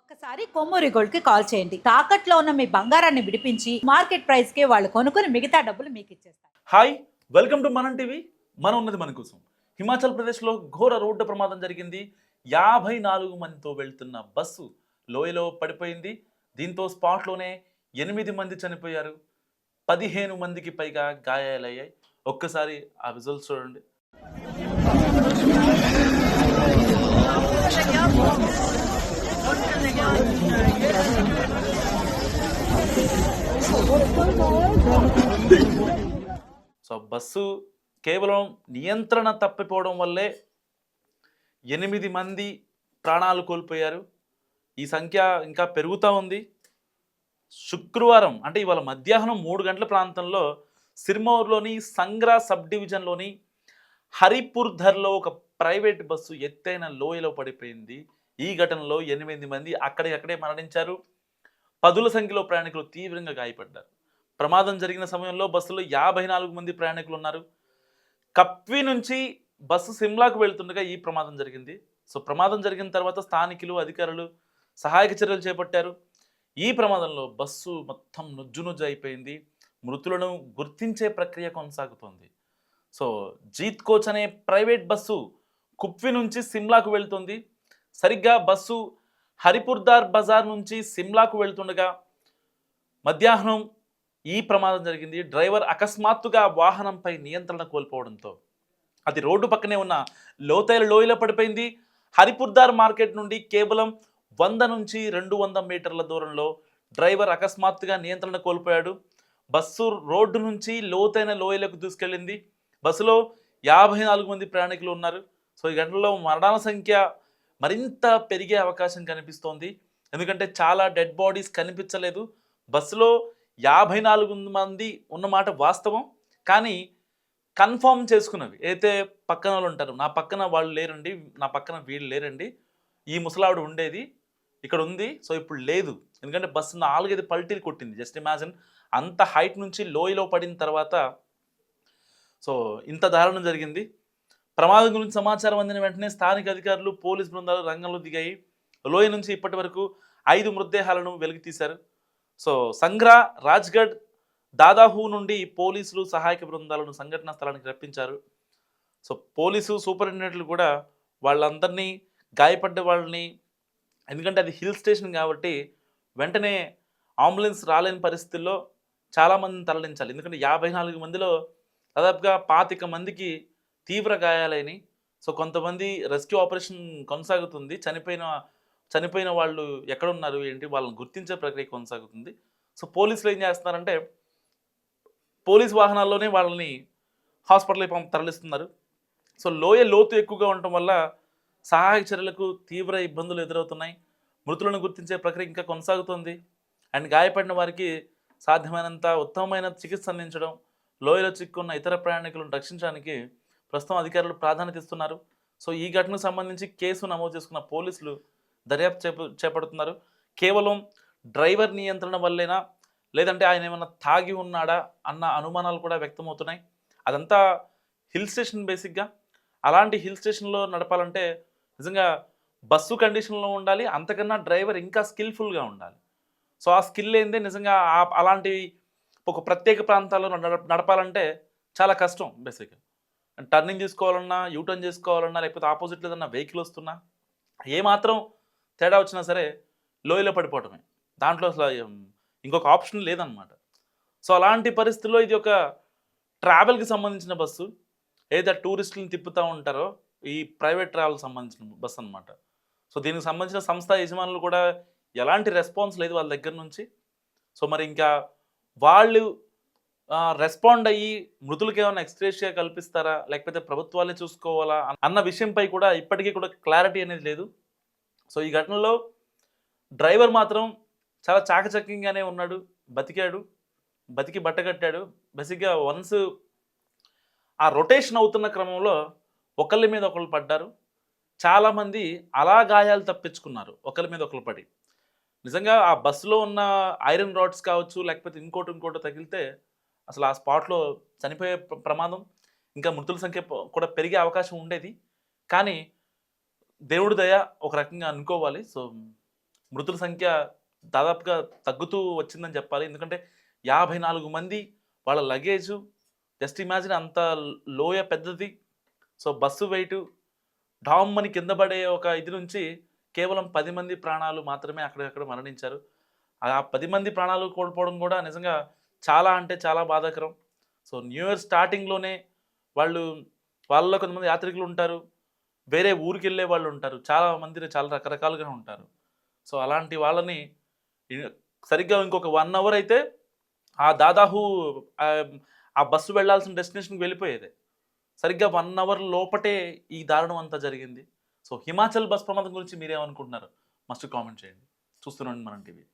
ఒక్కసారి కొమ్మూరి గోల్డ్కి కాల్ చేయండి. తాకట్లో ఉన్న మీ బంగారాన్ని విడిపించి మార్కెట్ ప్రైస్కి వాళ్ళు కొనుక్కుని మిగతా డబ్బులు మీకు ఇచ్చేస్తారు. Hi welcome to Manam TV. మనం ఉన్నది మన కోసం. హిమాచల్ ప్రదేశ్లో ఘోర రోడ్డు ప్రమాదం జరిగింది. యాభై నాలుగు మందితో వెళ్తున్న బస్సు లోయలో పడిపోయింది. దీంతో స్పాట్లోనే ఎనిమిది మంది చనిపోయారు. పదిహేను మందికి పైగా గాయాలయ్యాయి. ఒక్కసారి ఆ విజువల్స్ చూడండి. సో బస్సు కేవలం నియంత్రణ తప్పిపోవడం వల్లే ఎనిమిది మంది ప్రాణాలు కోల్పోయారు. ఈ సంఖ్య ఇంకా పెరుగుతూ ఉంది. శుక్రవారం అంటే ఇవాళ మధ్యాహ్నం మూడు గంటల ప్రాంతంలో సిర్మౌర్లోని సంగ్రా సబ్ డివిజన్లోని హరిపూర్ధర్లో ఒక ప్రైవేట్ బస్సు ఎత్తైన లోయలో పడిపోయింది. ఈ ఘటనలో ఎనిమిది మంది అక్కడే మరణించారు. పదుల సంఖ్యలో ప్రయాణికులు తీవ్రంగా గాయపడ్డారు. ప్రమాదం జరిగిన సమయంలో బస్సులో యాభై నాలుగు మంది ప్రయాణికులు ఉన్నారు. కప్వి నుంచి బస్సు సిమ్లాకు వెళ్తుండగా ఈ ప్రమాదం జరిగింది. సో ప్రమాదం జరిగిన తర్వాత స్థానికులు అధికారులు సహాయక చర్యలు చేపట్టారు. ఈ ప్రమాదంలో బస్సు మొత్తం నుజ్జు నుజ్జు అయిపోయింది. మృతులను గుర్తించే ప్రక్రియ కొనసాగుతోంది. సో జీత్ కోచ్ అనే ప్రైవేట్ బస్సు కుప్వి నుంచి సిమ్లాకు వెళ్తుంది. సరిగ్గా బస్సు హరిపుర్దార్ బజార్ నుంచి సిమ్లాకు వెళ్తుండగా మధ్యాహ్నం ఈ ప్రమాదం జరిగింది. డ్రైవర్ అకస్మాత్తుగా వాహనంపై నియంత్రణ కోల్పోవడంతో అది రోడ్డు పక్కనే ఉన్న లోతైల లోయలో పడిపోయింది. హరిపుర్దార్ మార్కెట్ నుండి కేవలం వంద నుంచి రెండు వంద మీటర్ల దూరంలో డ్రైవర్ అకస్మాత్తుగా నియంత్రణ కోల్పోయాడు. బస్సు రోడ్డు నుంచి లోతైన లోయలకు దూసుకెళ్ళింది. బస్సులో యాభై నాలుగు మంది ప్రయాణికులు ఉన్నారు. సో ఈ గంటల్లో మరణాల సంఖ్య మరింత పెరిగే అవకాశం కనిపిస్తోంది. ఎందుకంటే చాలా డెడ్ బాడీస్ కనిపించలేదు. బస్సులో యాభై నాలుగు మంది ఉన్నమాట వాస్తవం. కానీ కన్ఫర్మ్ చేసుకున్నవి. అయితే పక్కన వాళ్ళు ఉంటారు నా పక్కన వాళ్ళు లేరండి నా పక్కన వీళ్ళు లేరండి ఈ ముసలావిడ ఉండేది ఇక్కడ ఉంది సో ఇప్పుడు లేదు. ఎందుకంటే బస్సు నాలుగైదు పల్టీలు కొట్టింది. జస్ట్ ఇమాజిన్ అంత హైట్ నుంచి లోయలో పడిన తర్వాత సో ఇంత దారుణం జరిగింది. ప్రమాదం గురించి సమాచారం అందిన వెంటనే స్థానిక అధికారులు పోలీస్ బృందాలు రంగంలో దిగాయి. లోయ నుంచి ఇప్పటి వరకు ఐదు మృతదేహాలను వెలికితీశారు. సో సంగ్రా రాజ్గఢ్ దాదాహు నుండి పోలీసులు సహాయక బృందాలను సంఘటనా స్థలానికి రప్పించారు. సో పోలీసు సూపరింటెండెంట్లు కూడా వాళ్ళందరినీ గాయపడ్డ వాళ్ళని ఎందుకంటే అది హిల్ స్టేషన్ కాబట్టి వెంటనే అంబులెన్స్ రాలేని పరిస్థితుల్లో చాలామందిని తరలించాలి. ఎందుకంటే యాభై నాలుగు మందిలో దాదాపుగా పాతిక మందికి తీవ్ర గాయాలైనవి సో కొంతమంది రెస్క్యూ ఆపరేషన్ కొనసాగుతుంది. చనిపోయిన చనిపోయిన వాళ్ళు ఎక్కడున్నారు ఏంటి వాళ్ళని గుర్తించే ప్రక్రియ కొనసాగుతుంది. సో పోలీసులు ఏం చేస్తున్నారంటే పోలీస్ వాహనాల్లోనే వాళ్ళని హాస్పిటల్కి పంప తరలిస్తున్నారు. సో లోయ లోతు ఎక్కువగా ఉండటం వల్ల సహాయక చర్యలకు తీవ్ర ఇబ్బందులు ఎదురవుతున్నాయి. మృతులను గుర్తించే ప్రక్రియ ఇంకా కొనసాగుతుంది. అండ్ గాయపడిన వారికి సాధ్యమైనంత ఉత్తమమైన చికిత్స అందించడం లోయలో చిక్కున్న ఇతర ప్రయాణికులను రక్షించడానికి ప్రస్తుతం అధికారులు ప్రాధాన్యత ఇస్తున్నారు. సో ఈ ఘటనకు సంబంధించి కేసు నమోదు చేసుకున్న పోలీసులు దర్యాప్తు చేప చేపడుతున్నారు. కేవలం డ్రైవర్ నియంత్రణ వల్లేనా? లేదంటే ఆయన ఏమైనా తాగి ఉన్నాడా? అన్న అనుమానాలు కూడా వ్యక్తమవుతున్నాయి. అదంతా హిల్ స్టేషన్ బేసిక్గా. అలాంటి హిల్ స్టేషన్లో నడపాలంటే నిజంగా బస్సు కండిషన్లో ఉండాలి అంతకన్నా డ్రైవర్ ఇంకా స్కిల్ఫుల్గా ఉండాలి. సో ఆ స్కిల్ ఏందే? నిజంగా అలాంటి ఒక ప్రత్యేక ప్రాంతాల్లో నడపాలంటే చాలా కష్టం బేసిక్గా. టర్నింగ్ తీసుకోవాలన్నా యూటర్న్ చేసుకోవాలన్నా లేకపోతే ఆపోజిట్లో ఏదన్నా వెహికల్ వస్తున్నా ఏమాత్రం తేడా వచ్చినా సరే లోయలో పడిపోవటమే. దాంట్లో అసలు ఇంకొక ఆప్షన్ లేదనమాట సో అలాంటి పరిస్థితుల్లో ఇది ఒక ట్రావెల్కి సంబంధించిన బస్సు. ఏదైతే టూరిస్టులను తిప్పుతూ ఉంటారో ఈ ప్రైవేట్ ట్రావెల్ సంబంధించిన బస్సు అనమాట సో దీనికి సంబంధించిన సంస్థ యజమానులు కూడా ఎలాంటి రెస్పాన్స్ లేదు వాళ్ళ దగ్గర నుంచి. సో మరి ఇంకా వాళ్ళు రెస్పాండ్ అయ్యి మృతులకు ఏమైనా ఎక్స్ట్రేషియా కల్పిస్తారా? లేకపోతే ప్రభుత్వాలే చూసుకోవాలా? అన్న విషయంపై కూడా ఇప్పటికీ కూడా క్లారిటీ అనేది లేదు. సో ఈ ఘటనలో డ్రైవర్ మాత్రం చాలా చాకచక్యంగానే ఉన్నాడు. బతికాడు. బతికి బట్టగట్టాడు బేసిక్గా వన్స్ ఆ రొటేషన్ అవుతున్న క్రమంలో ఒకళ్ళ మీద ఒకళ్ళు పడ్డారు. చాలామంది అలా గాయాలు తప్పించుకున్నారు. ఒకరి మీద ఒకరు పడి. నిజంగా ఆ బస్సులో ఉన్న ఐరన్ రాడ్స్ కావచ్చు లేకపోతే ఇంకోటి ఇంకోటి తగిలితే అసలు ఆ స్పాట్లో చనిపోయే ప్రమాదం ఇంకా మృతుల సంఖ్య కూడా పెరిగే అవకాశం ఉండేది. కానీ దేవుడి దయ ఒక రకంగా అనుకోవాలి. సో మృతుల సంఖ్య దాదాపుగా తగ్గుతూ వచ్చిందని చెప్పాలి. ఎందుకంటే యాభై నాలుగు మంది వాళ్ళ లగేజు జస్ట్ ఇమాజిన్ అంత లోయ పెద్దది. సో బస్సు వెయిట్ డామ్ అని కింద పడే ఒక ఇది నుంచి కేవలం పది మంది ప్రాణాలు మాత్రమే అక్కడక్కడ మరణించారు. ఆ పది మంది ప్రాణాలు కోల్పోవడం కూడా నిజంగా చాలా అంటే చాలా బాధాకరం. సో న్యూ ఇయర్ స్టార్టింగ్లోనే వాళ్ళు వాళ్ళలో కొంతమంది యాత్రికులు ఉంటారు. వేరే ఊరికి వెళ్ళే వాళ్ళు ఉంటారు. చాలా మంది చాలా రకరకాలుగా ఉంటారు. సో అలాంటి వాళ్ళని సరిగ్గా ఇంకొక వన్ అవర్ అయితే ఆ దాదాపు ఆ- బస్సు వెళ్ళాల్సిన డెస్టినేషన్కి వెళ్ళిపోయేది. సరిగ్గా వన్ అవర్ లోపటే ఈ దారుణం అంతా జరిగింది. సో హిమాచల్ బస్ ప్రమాదం గురించి మీరేమనుకుంటున్నారు? మస్ట్ కామెంట్ చేయండి. చూస్తున్నాండి మనం టీవీ.